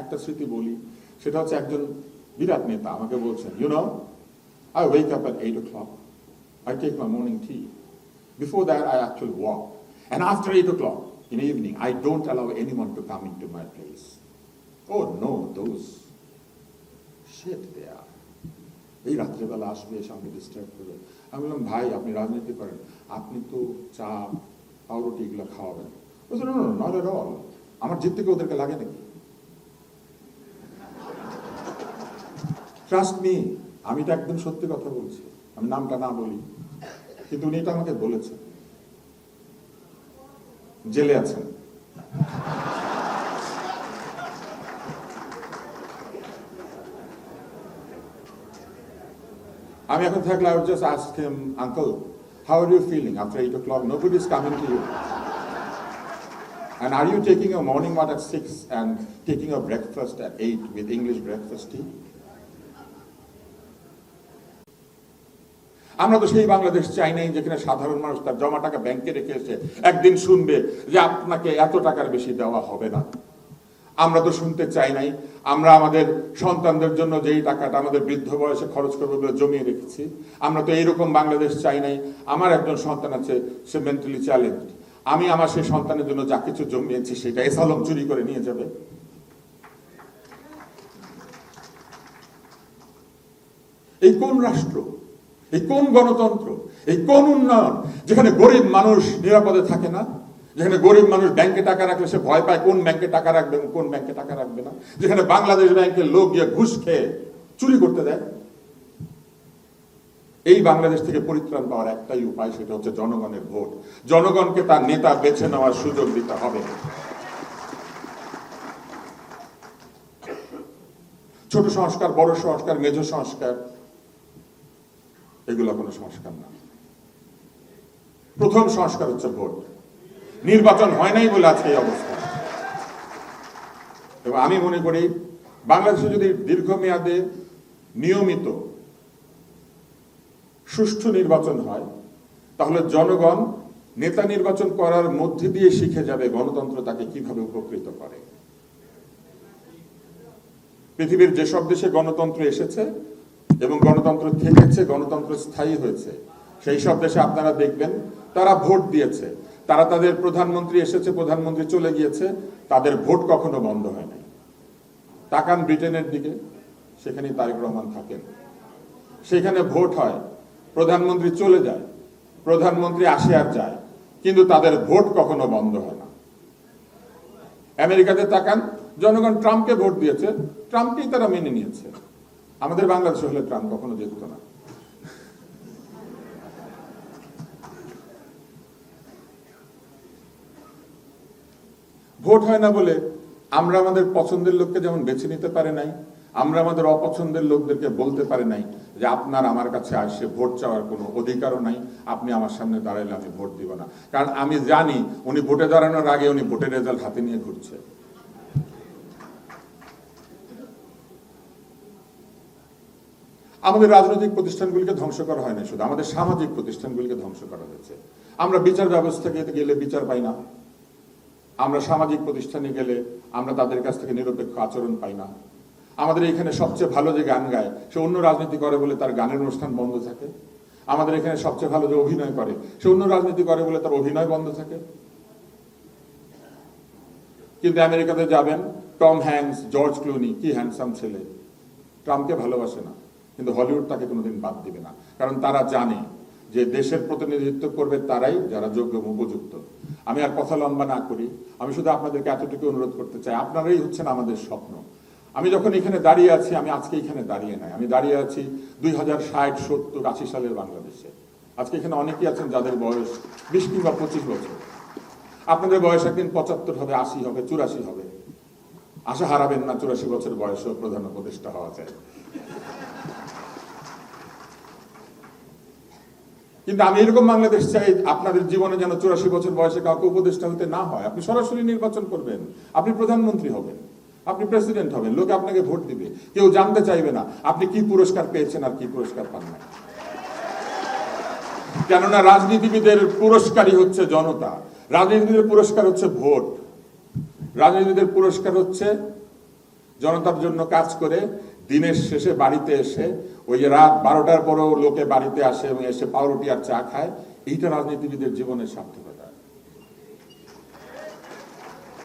একটা স্মৃতি বলি সেটা হচ্ছে একজন বিরাট নেতা আমাকে বলছেন you know I wake up at eight o'clock I take my morning tea before that I actually walk and after eight o'clock in evening I don't allow anyone to come into my place. Oh no, those shit they. এই রাত্রেবেলা আসবে এসে আমাকে disturb করবে। আমি বললাম ভাই আপনি রাজনীতি করেন আপনি তো চা পাউরুটি এগুলো খাওয়াবেন। নট অল আমার জিত থেকে ওদেরকে লাগে নাকি? ট্রাস্ট মি আমি তো একদম সত্যি কথা বলছি আমি নামটা না বলি কিন্তু উনি এটা আমাকে বলেছেন জেলে আছেন আমি এখন থাকলে I would just ask him, Uncle, how are you feeling after 8 o'clock? Nobody is coming to you. And are you taking a morning walk at 6 and taking a breakfast at 8 with English breakfast tea? আমরা তো সেই বাংলাদেশ চাই নাই যেখানে সাধারণ মানুষ তার জমা টাকা ব্যাংকে রেখে এসে একদিন শুনবে যে আপনাকে এত টাকার বেশি দেওয়া হবে না। আমরা তো শুনতে চাই নাই। আমরা আমাদের সন্তানদের জন্য যেই টাকাটা আমাদের বৃদ্ধ বয়সে খরচ করব বলে জমিয়ে রেখেছি। আমরা তো এইরকম বাংলাদেশ চাই নাই। আমার একজন সন্তান আছে, সে মেন্টালি চ্যালেঞ্জ আমি আমার সেই সন্তানের জন্য যা কিছু জমিয়েছি সেটা এসালম চুরি করে নিয়ে যাবে। এই কোন রাষ্ট্র? এই কোন গণতন্ত্র? এই কোন উন্নয়ন? যেখানে গরিব মানুষ নিরাপদে থাকে না, যেখানে গরিব মানুষ ব্যাংকে টাকা রাখলে সে ভয় পায় কোন ব্যাংকে টাকা রাখবে কোন ব্যাংকে টাকা রাখবে না। যেখানে বাংলাদেশ ব্যাংকের লোক গিয়ে ঘুষ খেয়ে চুরি করতে দেয়। এই বাংলাদেশ থেকে পরিত্রাণ পাওয়ার একটাই উপায়, সেটা হচ্ছে জনগণের ভোট। জনগণকে তার নেতা বেছে নেওয়ার সুযোগ দিতে হবে। ছোট সংস্কার, বড় সংস্কার মেজ সংস্কার এগুলো কোনো সংস্কার না। প্রথম সংস্কার হচ্ছে ভোট। নির্বাচন হয় নাই বলে আজকে এই অবস্থা। এবং আমি মনে করি, বাংলাদেশে যদি দীর্ঘমেয়াদে নিয়মিত সুষ্ঠু নির্বাচন হয়, তাহলে জনগণ নেতা নির্বাচন করার মধ্যে দিয়ে শিখে যাবে গণতন্ত্র তাকে কীভাবে উপকৃত করে। পৃথিবীর যেসব দেশে গণতন্ত্র এসেছে এবং গণতন্ত্র থেকেছে, গণতন্ত্র স্থায়ী হয়েছে। সেই সব দেশে আপনারা দেখবেন, তারা ভোট দিয়েছে। তারা তাদের প্রধানমন্ত্রী এসেছে, প্রধানমন্ত্রী চলে গিয়েছে, তাদের ভোট কখনো বন্ধ হয় নাই। তাকান ব্রিটেনের দিকে, সেখানেই তারেক রহমান থাকেন। সেখানে ভোট হয়, প্রধানমন্ত্রী চলে যায়, প্রধানমন্ত্রী আসে আর যায়, কিন্তু তাদের ভোট কখনো বন্ধ হয় না। আমেরিকাতে তাকান, জনগণ ট্রাম্পকে ভোট দিয়েছে, ট্রাম্পকেই তারা মেনে নিয়েছে। আমাদের বাংলাদেশে হলে ট্রাম্প কখনো জিতত না। ভোট হয় না বলে আমরা আমাদের পছন্দের লোককে যেমন বেছে নিতে পারে নাই, আমরা আমাদের অপছন্দের লোকদেরকে বলতে পারে নাই যে আপনার আমার কাছে আসে ভোট চাওয়ার কোনো অধিকারও নাই, আপনি আমার সামনে দাঁড়াইলে আমি ভোট দিব না। কারণ আমি জানি উনি ভোটে দাঁড়ানোর আগে উনি ভোটের রেজাল্ট হাতে নিয়ে ঘুরছে। আমাদের রাজনৈতিক প্রতিষ্ঠানগুলিকে ধ্বংস করা হয় না শুধু, আমাদের সামাজিক প্রতিষ্ঠানগুলিকে ধ্বংস করা হয়েছে। আমরা বিচার ব্যবস্থাকে গেলে বিচার পাই না। আমরা সামাজিক প্রতিষ্ঠানে গেলে আমরা তাদের কাছ থেকে নিরপেক্ষ আচরণ পাই না। আমাদের এখানে সবচেয়ে ভালো যে গান গায়, সে অন্য রাজনীতি করে বলে তার গানের অনুষ্ঠান বন্ধ থাকে। আমাদের এখানে সবচেয়ে ভালো যে অভিনয় করে, সে অন্য রাজনীতি করে বলে তার অভিনয় বন্ধ থাকে। কিন্তু আমেরিকাতে যাবেন, টম হ্যাংস জর্জ ক্লুনি, কি হ্যান্ডসাম ছেলে। ট্রাম্পকে ভালোবাসে না। কিন্তু হলিউড তাকে কোনোদিন বাদ দিবে না। কারণ তারা জানে যে দেশের প্রতিনিধিত্ব করবে তারাই যারা যোগ্য উপযুক্ত। আমি আর কথা লম্বা না করি। আমি শুধু আপনাদেরকে এতটুকু অনুরোধ করতে চাই। আপনারাই হচ্ছেন আমাদের স্বপ্ন। আমি যখন এখানে দাঁড়িয়ে আছি, আমি আজকে এখানে দাঁড়িয়ে নাই। আমি দাঁড়িয়ে আছি দুই হাজার ষাট, সত্তর, আশি সালের বাংলাদেশে। আজকে এখানে অনেকেই আছেন যাদের বয়স বিশ কিংবা পঁচিশ বছর। আপনাদের বয়স একদিন পঁচাত্তর হবে, আশি হবে, চুরাশি হবে। আশা হারাবেন না, চুরাশি বছর বয়সেও প্রধান উপদেষ্টা হওয়া যায়। কিন্তু আমি এরকম বাংলাদেশ চাই আপনাদের জীবনে যেন চুরাশি বছর বয়সে কাউকে উপদেষ্টা হতে না হয়। আপনি সরাসরি নির্বাচন করবেন। আপনি প্রধানমন্ত্রী হবেন। আপনি প্রেসিডেন্ট হবেন। লোকে আপনাকে ভোট দিবে। কেউ জানতে চাইবে না আপনি কি পুরস্কার পেয়েছেন আর কি পুরস্কার পান না কেননা রাজনীতিবিদের পুরস্কারই হচ্ছে জনতা। রাজনীতিবিদের পুরস্কার হচ্ছে ভোট। রাজনীতিবিদের পুরস্কার হচ্ছে জনতার জন্য কাজ করে দিনের শেষে বাড়িতে এসে, ওই যে রাত বারোটার পরেও লোকে বাড়িতে আসে এবং এসে পাউরুটি আর চা খায়, এইটা রাজনীতিবিদের জীবনের সার্থকতা